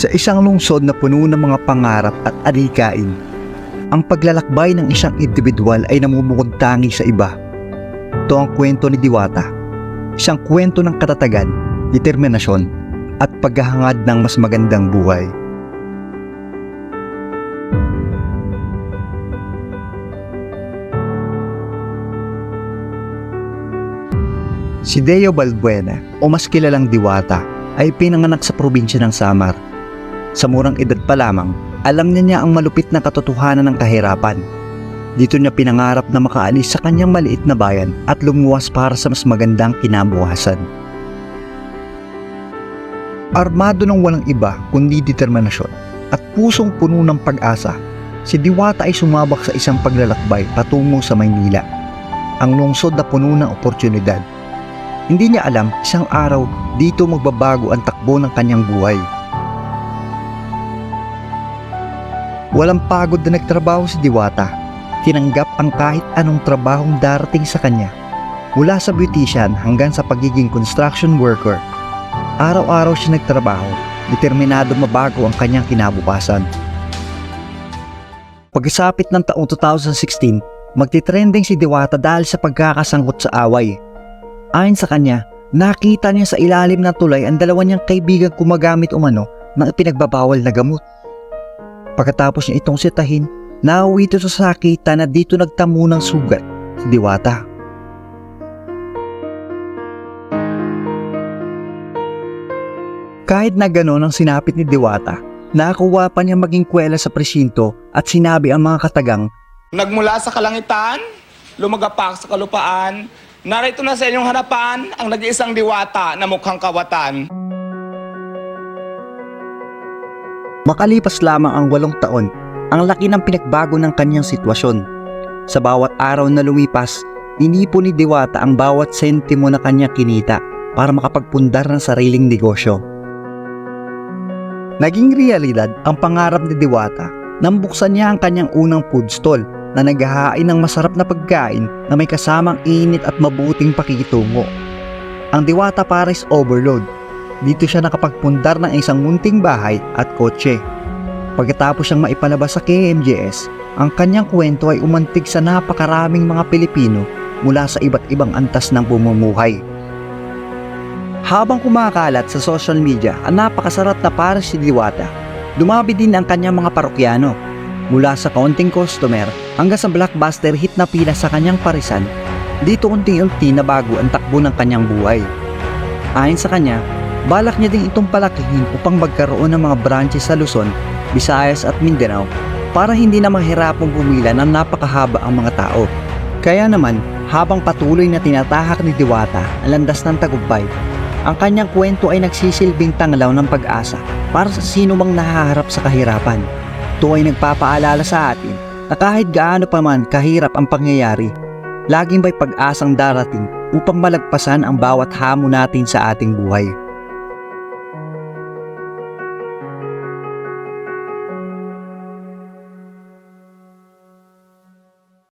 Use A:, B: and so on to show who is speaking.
A: Sa isang lungsod na puno ng mga pangarap at adikain, ang paglalakbay ng isang individual ay namumukod tangi sa iba. Ito ang kwento ni Diwata. Isang kwento ng katatagan, determinasyon, at paghahangad ng mas magandang buhay. Si Deo Balbuena o mas kilalang Diwata ay pinanganak sa probinsya ng Samar. Sa murang edad pa lamang, alam niya niya ang malupit na katotohanan ng kahirapan. Dito niya pinangarap na makaalis sa kanyang maliit na bayan at lumuwas para sa mas magandang kinabukasan. Armado ng walang iba kundi determinasyon at pusong puno ng pag-asa, si Diwata ay sumabak sa isang paglalakbay patungo sa Maynila. Ang lungsod na puno ng oportunidad hindi niya alam isang araw dito magbabago ang takbo ng kanyang buhay. Walang pagod na nagtrabaho si Diwata. Tinanggap ang kahit anong trabahong darating sa kanya. Mula sa beautician hanggang sa pagiging construction worker. Araw-araw siya nagtrabaho, determinado mabago ang kanyang kinabukasan. Pagkasapit ng taong 2016, magtitrending si Diwata dahil sa pagkakasangkot sa away Ayon sa kanya, nakita niya sa ilalim ng tulay ang dalawa niyang kaibigan gumagamit umano ng ipinagbabawal na gamot. Pagkatapos niya itong sitahin, nauwi ito sa sakita na dito nagtamo ng sugat si Diwata. Kahit na gano'n ang sinapit ni Diwata, nakakuha pa niya maging kwela sa presinto at sinabi ang mga katagang
B: Nagmula sa kalangitan, lumagapak sa kalupaan, narito na sa inyong harapan ang nag-iisang diwata na mukhang kawatan.
A: Makalipas lamang ang walong taon, ang laki ng pinagbago ng kanyang sitwasyon. Sa bawat araw na lumipas, inipon ni Diwata ang bawat sentimo na kanyang kinita para makapagpundar ng sariling negosyo. Naging realidad ang pangarap ni Diwata nang buksan niya ang kanyang unang food stall na naghahain ng masarap na pagkain na may kasamang init at mabuting pakikitungo. Ang Diwata Paris Overload dito siya nakapagpundar ng isang munting bahay at kotse. Pagkatapos siyang maipalabas sa KMJS, ang kanyang kwento ay umantig sa napakaraming mga Pilipino mula sa iba't ibang antas ng pumumuhay. Habang kumakalat sa social media ang napakasarap na para si Diwata, dumabi din ang kanyang mga parokyano. Mula sa kaunting customer hanggang sa blockbuster hit na pila sa kanyang parisan, dito unti-unti na bago ang takbo ng kanyang buhay. Ayon sa kanya, Balak niya din itong palakihin upang magkaroon ng mga branches sa Luzon, Visayas at Mindanao para hindi na mahirapong pumila ng napakahaba ang mga tao. Kaya naman, habang patuloy na tinatahak ni Diwata ang landas ng tagumpay, ang kanyang kwento ay nagsisilbing tanglaw ng pag-asa para sa sino mang nahaharap sa kahirapan. Ito ay nagpapaalala sa atin na kahit gaano pa man kahirap ang pangyayari, laging may pag-asang darating upang malagpasan ang bawat hamon natin sa ating buhay.